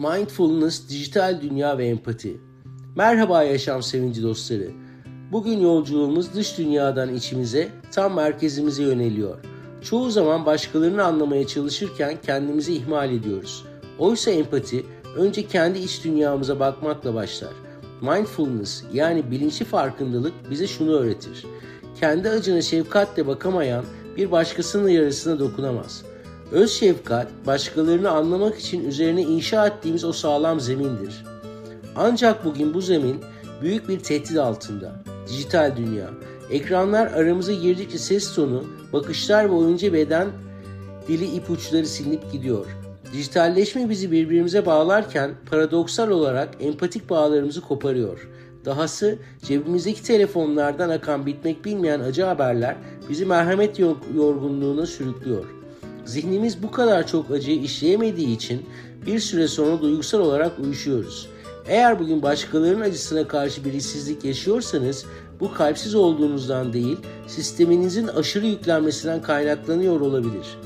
Mindfulness, dijital dünya ve empati. Merhaba yaşam sevinci dostları. Bugün yolculuğumuz dış dünyadan içimize, tam merkezimize yöneliyor. Çoğu zaman başkalarını anlamaya çalışırken kendimizi ihmal ediyoruz. Oysa empati önce kendi iç dünyamıza bakmakla başlar. Mindfulness yani bilinçli farkındalık bize şunu öğretir. Kendi acına şefkatle bakamayan bir başkasının yarasına dokunamaz. Öz şefkat, başkalarını anlamak için üzerine inşa ettiğimiz o sağlam zemindir. Ancak bugün bu zemin büyük bir tehdit altında. Dijital dünya. Ekranlar aramıza girdikçe ses tonu, bakışlar ve oyuncu beden dili ipuçları silinip gidiyor. Dijitalleşme bizi birbirimize bağlarken paradoksal olarak empatik bağlarımızı koparıyor. Dahası cebimizdeki telefonlardan akan bitmek bilmeyen acı haberler bizi merhamet yorgunluğuna sürüklüyor. Zihnimiz bu kadar çok acıyı işleyemediği için bir süre sonra duygusal olarak uyuşuyoruz. Eğer bugün başkalarının acısına karşı bir hissizlik yaşıyorsanız bu kalpsiz olduğunuzdan değil, sisteminizin aşırı yüklenmesinden kaynaklanıyor olabilir.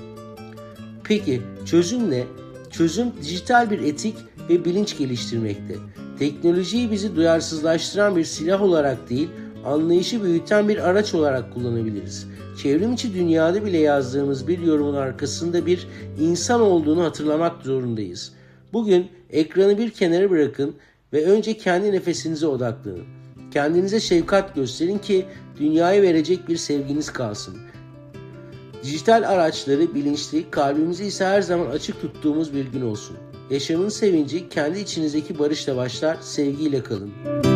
Peki çözüm ne? Çözüm dijital bir etik ve bilinç geliştirmekte. Teknolojiyi bizi duyarsızlaştıran bir silah olarak değil, anlayışı büyüten bir araç olarak kullanabiliriz. Çevrim içi dünyada bile yazdığımız bir yorumun arkasında bir insan olduğunu hatırlamak zorundayız. Bugün ekranı bir kenara bırakın ve önce kendi nefesinize odaklanın. Kendinize şefkat gösterin ki dünyaya verecek bir sevginiz kalsın. Dijital araçları bilinçli, kalbimizi ise her zaman açık tuttuğumuz bir gün olsun. Yaşamın sevinci kendi içinizdeki barışla başlar, sevgiyle kalın.